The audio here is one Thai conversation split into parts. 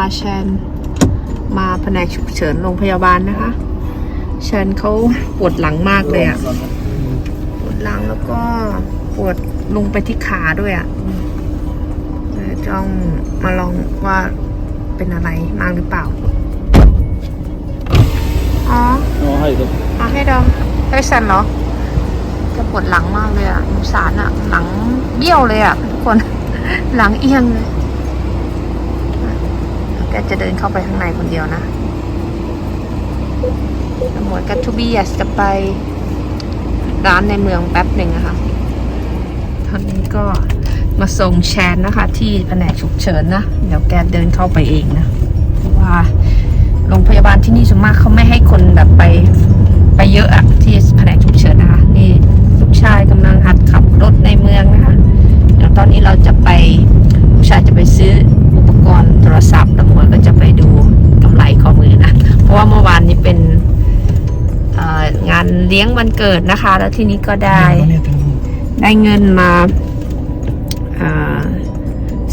าแชนมาแผนกฉุกเฉินโรงพยาบาลนะคะแชนเขาปวดหลังมากเลยอะปวดหลังแล้วก็ปวดลงไปที่ขาด้วยอะเลยต้องมาลองว่าเป็นอะไรมากหรือเปล่า อ๋อ Ja, hej då. เอาให้ดอมให้ซันเหรอแกปวดหลังมากเลยอะสงสารอะ หลังเบี้ยวเลยอะทุกคน หลังเอียงเลยแกจะเดินเข้าไปข้างในคนเดียวนะหมวยกับทูบียสจะไปร้านในเมืองแป๊บหนึ่งอะคะ ตอนนี้ก็มาส่งแชนนะคะ ที่แผนกฉุกเฉินนะ เดี๋ยวแกเดินเข้าไปเองนะ เพราะว่าโรงพยาบาลที่นี่ส่วนมากเขาไม่ให้คนแบบไปไปเยอะอะที่แผนกฉุกเฉินนะคะ นี่ลูกชายกำลังหัดขับรถในเมืองนะคะ เดี๋ยวตอนนี้เราจะไปลูกชายจะไปานเลี้ยงวันเกิดนะคะ แล้วทีนี้ก็ได้ได้เงินมา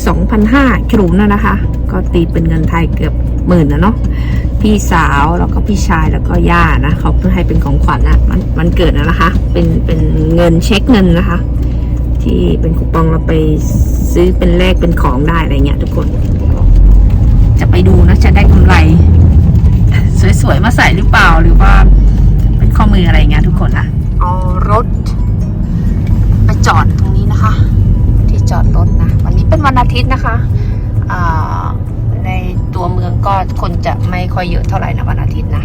สองพันห้าขรุมนะนะคะ ก็ตีเป็นเงินไทยเกือบหมื่นนะเนาะพี่สาวแล้วก็พี่ชายแล้วก็ย่านะเขาให้เป็นของขวัญอะมันมันเกิดนะนะคะ เป็นเป็นเงินเช็คเงินนะคะ ที่เป็นคูปองเราไปซื้อเป็นแลกเป็นของได้อะไรเงี้ยทุกคน จะไปดูนะจะได้กำไร สวยๆมาใส่หรือเปล่าหรือว่า ข้อมืออะไรเงี้ยทุกคนอะเอารถ ไปจอดตรงนี้นะคะ ที่จอดรถนะ วันนี้เป็นวันอาทิตย์นะคะในตัวเมืองก็คนจะไม่ค่อยเยอะเท่าไหร่นะวันอาทิตย์นะ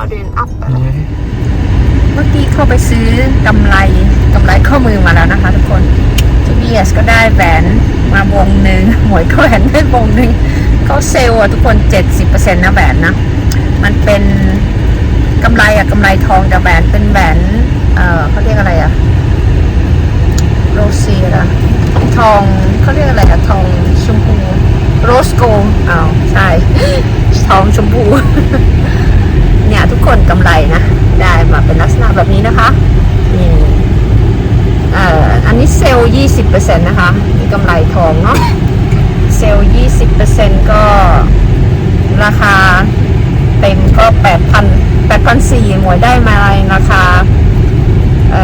เขาเดินอัพไปแล้วเมื่อกี้เข้าไปซื้อกำไรกำไรข้อมือมาแล้วนะคะ ทุกคนทูบีเอสก็ได้แหวนมาวงหนึ่งหมวยก็แหวนได้วงหนึ่งเขาเซลล์อะทุกคน 70%นะแหวนนะ มันเป็นกำไรอะกำไรทองแต่แหวนเป็นแหวนเออเขาเรียกอะไรอะโรเซียอะทองเขาเรียกอะไรอะทองชมพูโรสโกลอ้าวใช่ ทองชมพู เนี่ยทุกคนกำไรนะ ได้มาเป็นลักษณะแบบนี้นะคะนี่เอ่ออันนี้เซลล์ยี่สิบเปอร์เซ็นต์นะคะมีกำไรทองเนาะเซลล์ยี่สิบเปอร์เซ็นต์ก็ราคาเต็มก็แปดพันแปดพันสี่หมวยได้มาราคาเอ่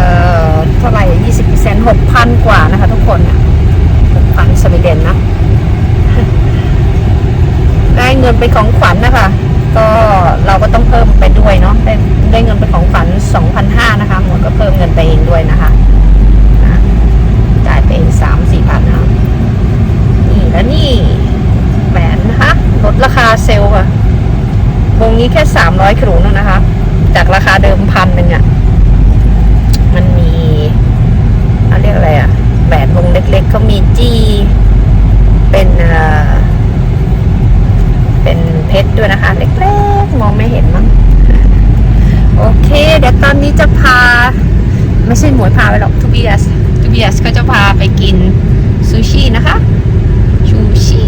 อเท่าไหร่ยี่สิบเปอร์เซ็นต์หกพันกว่านะคะทุกคนเนี่ยหกพันสวีเดนนะได้เงินเป็นของขวัญนะคะ ก็เราก็ต้องเพิ่มไปด้วยเนาะได้ได้เงินเป็นของขวัญ2,500นะคะหมดก็เพิ่มเงินไปเองด้วยนะคะอะจ่ายไปเองสามสี่พันนะคะนี่แล้วนี่แหวนนะคะลดราคาเซลล์ค่ะวงนี้แค่สามร้อยครูนนะคะ จากราคาเดิมพันหนึ่งอะ่ะมันมีเขาเรียกอะไรอะ่ะแหวนวงเล็กๆเขามีจี้เป็นเอ่อ เป็นเพชรด้วยนะคะ เล็กๆ มองไม่เห็นมั้ง โอเค เดี๋ยวตอนนี้จะพา ไม่ใช่หมวยพาไปหรอกทูบีสทูบีสก็จะพาไปกินซูชินะคะชูชิ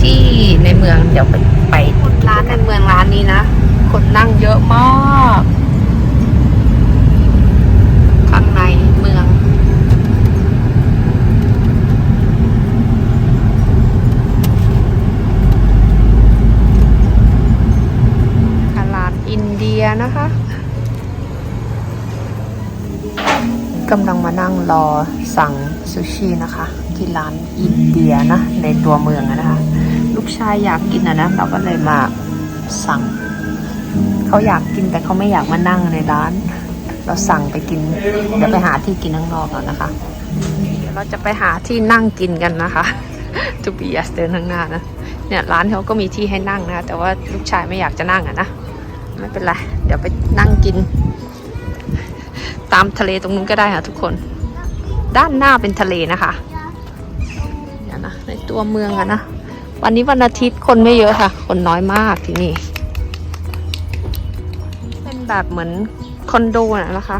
ที่ในเมืองเดี๋ยวไปไปร้านในเมืองร้านนี้นะ คนนั่งเยอะมาก ข้างในเมือง ตลาดอินเดียนะคะ กำลังมานั่งรอสั่งซูชินะคะ ที่ร้านอินเดียนะ ในตัวเมืองนะคะ ลูกชายอยากกินอะนะเราก็เลยมาสั่ง เขาอยากกินแต่เขาไม่อยากมานั่งในร้าน เราสั่งไปกินเดี๋ยวไปหาที่กินข้างนอกก่อนนะคะเดี๋ยวเราจะไปหาที่นั่งกินกันนะคะทูบียสเดินข้างหน้านะเนี่ยร้านเขาก็มีที่ให้นั่งนะ แต่ว่าลูกชายไม่อยากจะนั่งอะนะไม่เป็นไรเดี๋ยวไปนั่งกิน ตามทะเลตรงนู้นก็ได้ค่ะทุกคน ด้านหน้าเป็นทะเลนะคะเดี๋ยวนะในตัวเมืองอะนะ วันนี้วันอาทิตย์คนไม่เยอะค่ะ คนน้อยมากที่นี่ เป็นแบบเหมือนคอนโดนะนะคะ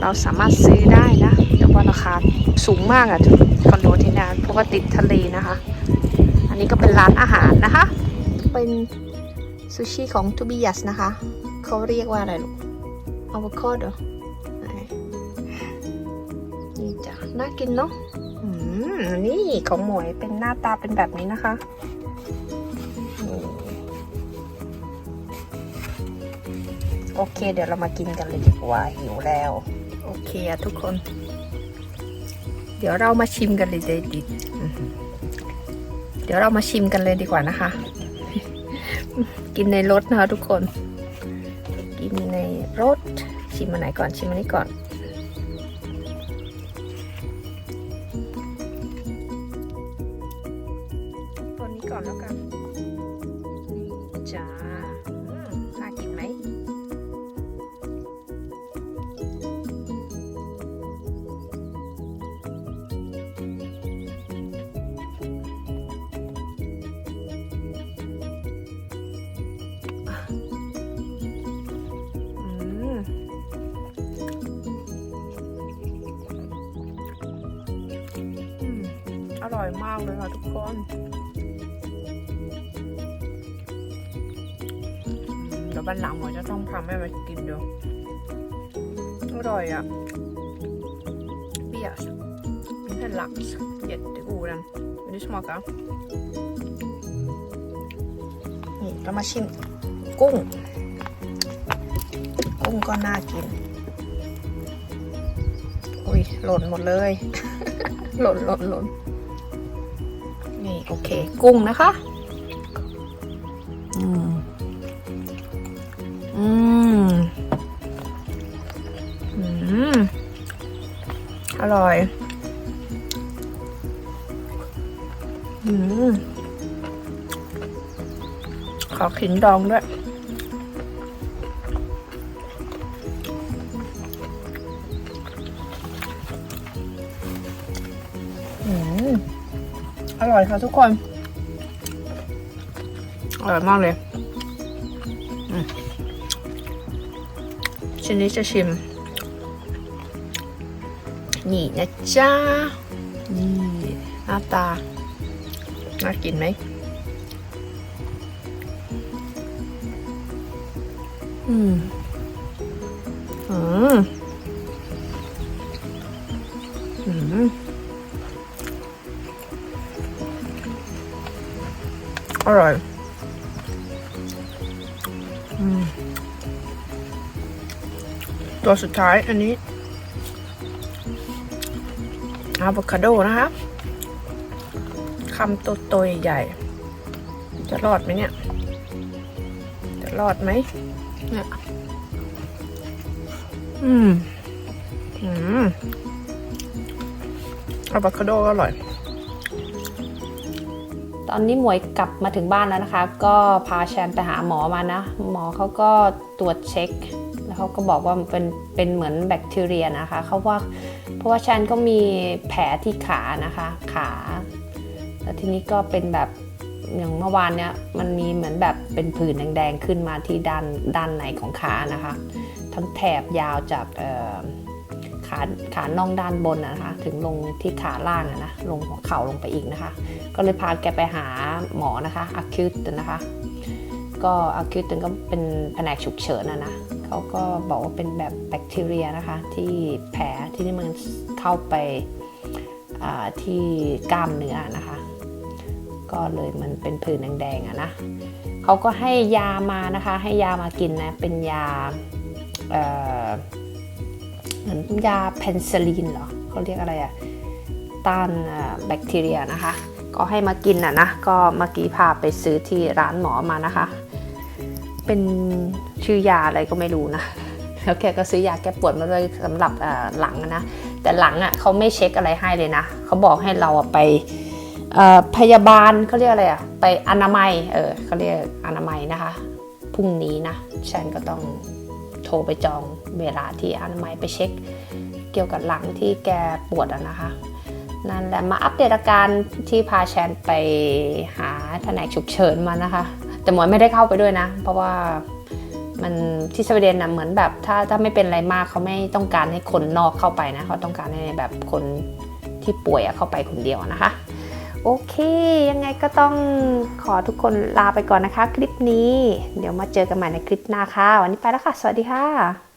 เราสามารถซื้อได้นะ แต่ว่าราคาสูงมากอะคอนโดที่นั่นเพราะว่าติดทะเลนะคะ อันนี้ก็เป็นร้านอาหารนะคะ เป็นซูชิของทูบิยัสนะคะ เขาเรียกว่าอะไรลูกอะโวคาโด นี่จ้ะน่ากินเนาะอืมนี่ของหมวยเป็นหน้าตาเป็นแบบนี้นะคะอืมโอเค เดี๋ยวเรามากินกันเลยดีกว่าหิวแล้ว โอเคอะทุกคน เดี๋ยวเรามาชิมกันเลยดีดีอือหือเดี๋ยวเรามาชิมกันเลยดีกว่านะคะ กินในรถนะคะทุกคน กินในรถชิมอันไหนก่อนชิมอันนี้ก่อน ร่อยมากเลยค่ะทุกคนเดี๋ยวบันหลังหมอจะต้องทำให้มากินดูอร่อยอะเบียร์เป็น lax jättegod den vill du smaka นี่เรามาชิมกุ้ง กุ้งก็น่ากิน อุ้ยหล่นหมดเลย หล่นหล่นหล่น โอเค กุ้งนะคะอืมอืมอืมอร่อยอืมขอขิงดองด้วย อร่อยค่ะทุกคน อร่อยมากเลยชิ้นนี้จะชิม นี่นะจ๊ะ นี่ หน้าตา น่ากินไหมอืม อืม ตัวสุดท้ายอันนี้อะโวคาโดนะคะคำโตๆใหญ่ๆจะรอดไหมเนี่ย จะรอดไหมเนี่ยอืมอืมอะโวคาโดก็อร่อย ตอนนี้หมวยกลับมาถึงบ้านแล้วนะคะ ก็พาแชนไปหาหมอมานะ หมอเขาก็ตรวจเช็ค แล้วเขาก็บอกว่ามันเป็นเป็นเหมือนแบคทีเรียนะคะเขาว่าเพราะว่าแชนก็มีแผลที่ขานะคะขาแล้วทีนี้ก็เป็นแบบอย่างเมื่อวานเนี้ยมันมีเหมือนแบบเป็นผื่นแดงๆขึ้นมาที่ด้านด้านในของขานะคะ ทั้งแถบยาวจากเอ่อขาขาน่องด้านบนนะคะ ถึงลงที่ขาล่างนะลงหัวเข่าลงไปอีกนะคะ ก็เลยพาแกไปหาหมอนะคะอาคิวตนะคะ ก็อาคิวตก็เป็นแผนกฉุกเฉินนะนะเขาก็บอกว่าเป็นแบบแบคทีเรียนะคะ ที่แผลที่นี่มันเข้าไปที่กล้ามเนื้อนะคะ ก็เลยมันเป็นผื่นแดงๆอะนะเขาก็ให้ยามานะคะ ให้ยามากินนะเป็นยาเหมือนยาเพนซิลินเหรอเขาเรียกอะไรอะต้านแบคทีเรียนะคะ ก็ให้มากินอะนะ ก็เมื่อกี้พาไปซื้อที่ร้านหมอมานะคะ เป็นชื่อยาอะไรก็ไม่รู้นะ แล้วแกก็ซื้อยาแก้ปวดมาด้วยสำหรับหลังนะ แต่หลังอะเขาไม่เช็คอะไรให้เลยนะ เขาบอกให้เราไปพยาบาลเขาเรียกอะไรอะ ไปอนามัย เออเขาเรียกอนามัยนะคะ พรุ่งนี้นะ ฉันก็ต้องโทรไปจองเวลาที่อนามัยไปเช็ค เกี่ยวกับหลังที่แกปวดอะนะคะ นั่นแหละมาอัปเดตอาการที่พาแชนไปหาแผนกฉุกเฉินมานะคะ แต่หมวยไม่ได้เข้าไปด้วยนะ เพราะว่ามันที่สวีเดนนะเหมือนแบบถ้าถ้าไม่เป็นอะไรมากเขาไม่ต้องการให้คนนอกเข้าไปนะเขาต้องการให้แบบคนที่ป่วยเข้าไปคนเดียวนะคะ โอเค ยังไงก็ต้องขอทุกคนลาไปก่อนนะคะ คลิปนี้ เดี๋ยวมาเจอกันใหม่ในคลิปหน้าค่ะ วันนี้ไปแล้วค่ะ สวัสดีค่ะ